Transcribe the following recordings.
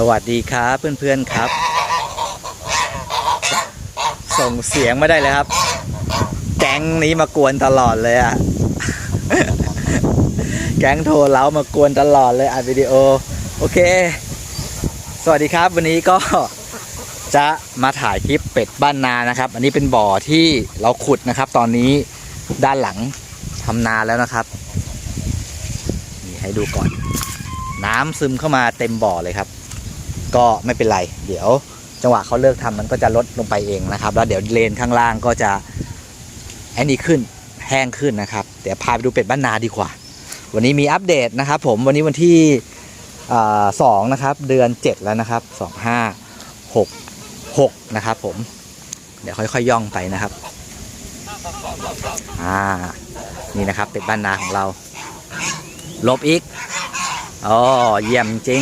สวัสดีครับเพื่อนๆครับ ส่งเสียงไม่ได้เลยครับ แก๊งนี้มากวนตลอดเลยอะแก๊งโทรเล้ามากวนตลอดเลยอัดวิดีโอ โอเค สวัสดีครับวันนี้ก็จะมาถ่ายคลิปเป็ดบ้านนานะครับ อันนี้เป็นบ่อที่เราขุดนะครับ ตอนนี้ด้านหลังทำนาแล้วนะครับนี่ให้ดูก่อนน้ำซึมเข้ามาเต็มบ่อเลยครับ ก็ไม่เป็นไร เดี๋ยวจังหวะเขาเลิกทำมันก็จะลดลงไปเองนะครับ แล้วเดี๋ยวเลนข้างล่างก็จะไอ้นี่ขึ้นแห้งขึ้นนะครับ เดี๋ยวพาไปดูเป็ดบ้านนาดีกว่า วันนี้มีอัปเดตนะครับ ผมวันนี้วันที่สองนะครับ เดือนเจ็ดแล้วนะครับสองห้าหกหกนะครับผม เดี๋ยวค่อยๆย่องไปนะครับอ่านี่นะครับเป็ดบ้านนาของเรา ลบอีกอ๋อเยี่ยมจริง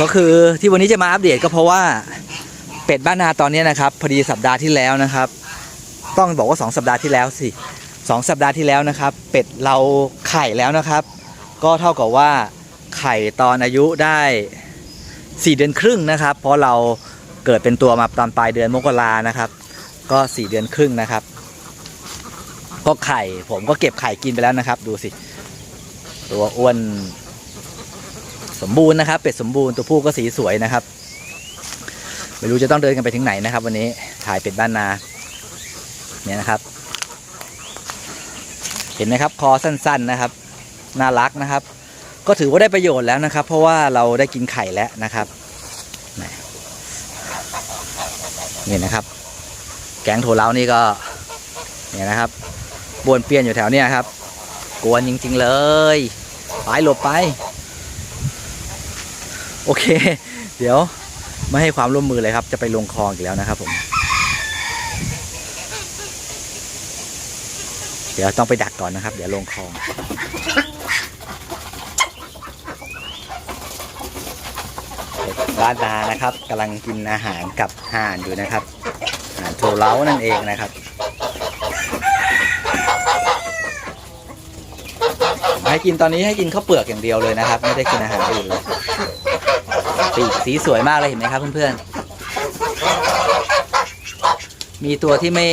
ก็คือที่วันนี้จะมาอัปเดตก็เพราะว่าเป็ดบ้านนาตอนนี้นะครับพอดีสัปดาห์ที่แล้วนะครับ ต้องบอกว่า 2 สัปดาห์ที่แล้วสิสองสัปดาห์ที่แล้วนะครับ เป็ดเราไข่แล้วนะครับ ก็เท่ากับว่าไข่ตอนอายุได้ 4 เดือนครึ่งนะครับ เพราะเราเกิดเป็นตัวมาตอนปลายเดือนมกรานะครับ ก็ 4 เดือนครึ่งนะครับ ก็ไข่ผมก็เก็บไข่กินไปแล้วนะครับ ดูสิ ตัวอ้วน สมบูรณ์นะครับ เป็ดสมบูรณ์ตัวผู้ก็สีสวยนะครับ ไม่รู้จะต้องเดินกันไปถึงไหนนะครับ วันนี้ถ่ายเป็ดบ้านนาเนี่ยนะครับ เห็นไหมครับคอสั้น ๆนะครับ น่ารักนะครับ ก็ถือว่าได้ประโยชน์แล้วนะครับ เพราะว่าเราได้กินไข่แล้วนะครับนี่นะครับ แก๊งโถเล้านี่ก็เนี่ยนะครับบวนเปลี่ยนอยู่แถวเนี้ยครับ กวนจริง ๆ เลย ไปหลบไป โอเค เดี๋ยวไม่ให้ความร่วมมือเลยครับ จะไปลงคลองอีกแล้วนะครับผม เดี๋ยวต้องไปดักก่อนนะครับ เดี๋ยวลงคลองร้านานะครับกำลังกินอาหารกับห่านอยู่นะครับอาหารโทเล้านั่นเองนะครับให้กินตอนนี้ให้กินข้าวเปลือกอย่างเดียวเลยนะครับ ไม่ได้กินอาหารอื่นเลย ปีกสีสวยมากเลยเห็นไหมครับเพื่อนๆ มีตัวที่ไม่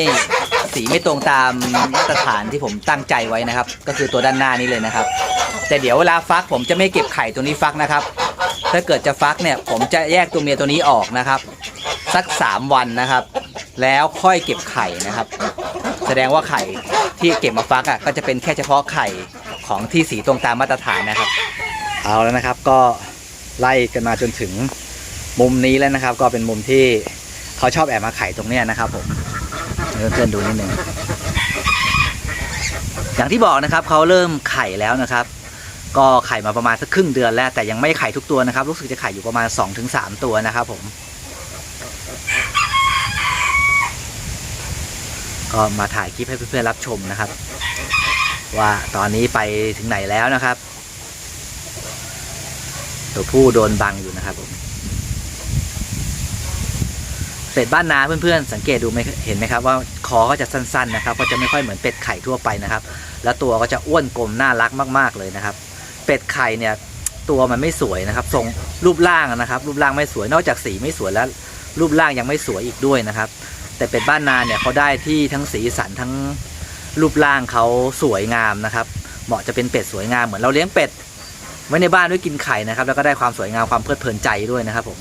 สีไม่ตรงตามมาตรฐานที่ผมตั้งใจไว้นะครับ ก็คือตัวด้านหน้านี้เลยนะครับ แต่เดี๋ยวเวลาฟักผมจะไม่เก็บไข่ตัวนี้ฟักนะครับ ถ้าเกิดจะฟักเนี่ย ผมจะแยกตัวเมียตัวนี้ออกนะครับ สัก 3 วันนะครับ แล้วค่อยเก็บไข่นะครับ แสดงว่าไข่ที่เก็บมาฟักอะก็จะเป็นแค่เฉพาะไข่ของที่สีตรงตามมาตรฐานนะครับ เอาแล้วนะครับก็ ไล่กันมาจนถึงมุมนี้แล้วนะครับ ก็เป็นมุมที่เขาชอบแอบมาไข่ตรงเนี้ยนะครับผมเพื่อนๆดูนิดนึงอย่างที่บอกนะครับเขาเริ่มไข่แล้วนะครับ ก็ไข่มาประมาณสักครึ่งเดือนแล้ว แต่ยังไม่ไข่ทุกตัวนะครับรู้สึกจะไข่อยู่ประมาณ 2-3 ตัวนะครับผมก็มาถ่ายคลิปให้เพื่อนๆรับชมนะครับ ว่าตอนนี้ไปถึงไหนแล้วนะครับ ตัวผู้โดนบังอยู่นะครับผมเป็ดบ้านนาเพื่อนๆสังเกตดูไหมเห็นไหมครับว่าคอก็จะสั้นๆนะครับก็จะไม่ค่อยเหมือนเป็ดไข่ทั่วไปนะครับ แล้วตัวก็จะอ้วนกลมน่ารักมากๆเลยนะครับ เป็ดไข่เนี่ยตัวมันไม่สวยนะครับทรงรูปร่างนะครับ รูปร่างไม่สวยนอกจากสีไม่สวยแล้วรูปร่างยังไม่สวยอีกด้วยนะครับ แต่เป็ดบ้านนาเนี่ยเขาได้ที่ทั้งสีสันทั้งรูปร่างเขาสวยงามนะครับ เหมาะจะเป็นเป็ดสวยงามเหมือนเราเลี้ยงเป็ด ไว้ในบ้านด้วยกินไข่นะครับ แล้วก็ได้ความสวยงามความเพลิดเพลินใจด้วยนะครับผม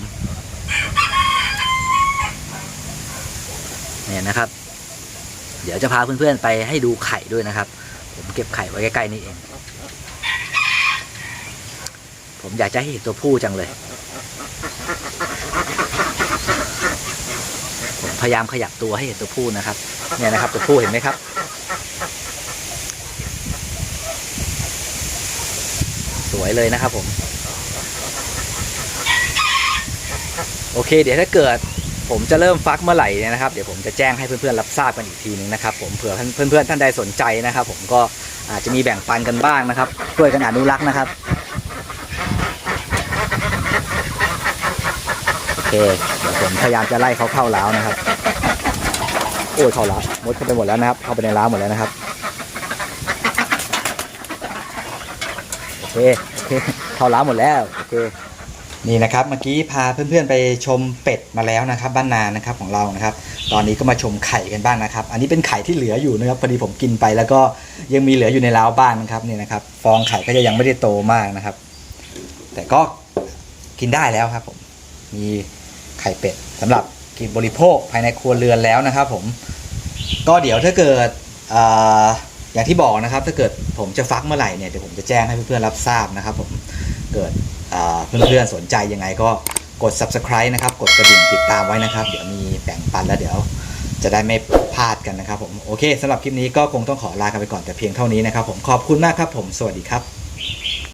เนี่ยนะครับ เดี๋ยวจะพาเพื่อนๆไปให้ดูไข่ด้วยนะครับ ผมเก็บไข่ไว้ใกล้ๆนี่เอง ผมอยากจะให้เห็นตัวผู้จังเลย ผมพยายามขยับตัวให้เห็นตัวผู้นะครับ เนี่ยนะครับ ตัวผู้เห็นไหมครับ สวยเลยนะครับผม โอเค เดี๋ยวถ้าเกิดผมจะเริ่มฟักเมื่อไหร่เนี่ยนะครับ เดี๋ยวผมจะแจ้งให้เพื่อนๆรับทราบกันอีกทีหนึงนะครับผมเผื่อเพื่อนๆท่านใดสนใจนะครับ ผมก็อาจจะมีแบ่งปันกันบ้างนะครับช่วยกันอนุรักษ์นะครับโอเคเดี๋ยวผมพยายามจะไล่เขาเข้าล้าวนะครับโอ้ยเข้าล้าวมดเข้าไปหมดแล้วนะครับ เข้าไปในล้าวหมดแล้วนะครับ โอ เคโอเคเข้าล้าหมดแล้วโอเคนี่นะครับเมื่อกี้พาเพื่อนๆไปชมเป็ดมาแล้วนะครับ บ้านนานะครับของเรานะครับ ตอนนี้ก็มาชมไข่กันบ้างนะครับ อันนี้เป็นไข่ที่เหลืออยู่นะครับพอดีผมกินไปแล้วก็ยังมีเหลืออยู่ในร้าวบ้านนะครับนี่นะครับ ฟองไข่ก็จะยังไม่ได้โตมากนะครับ แต่ก็กินได้แล้วครับ ผมมีไข่เป็ดสำหรับกินบริโภคภายในครัวเรือนแล้วนะครับ ผมก็เดี๋ยวถ้าเกิดอ่อ อย่างที่บอกนะครับถ้าเกิดผมจะฟักเมื่อไหร่เนี่ยเดี๋ยวผมจะแจ้งให้เพื่อนๆรับทราบนะครับผมเกิดเพื่อนๆสนใจยังไงก็กด subscribe นะครับ กดกระดิ่งติดตามไว้นะครับ เดี๋ยวมีแบ่งปันแล้วเดี๋ยวจะได้ไม่พลาดกันนะครับผมโอเคสำหรับคลิปนี้ก็คงต้องขอลากันไปก่อนแต่เพียงเท่านี้นะครับผมขอบคุณมากครับผมสวัสดีครับ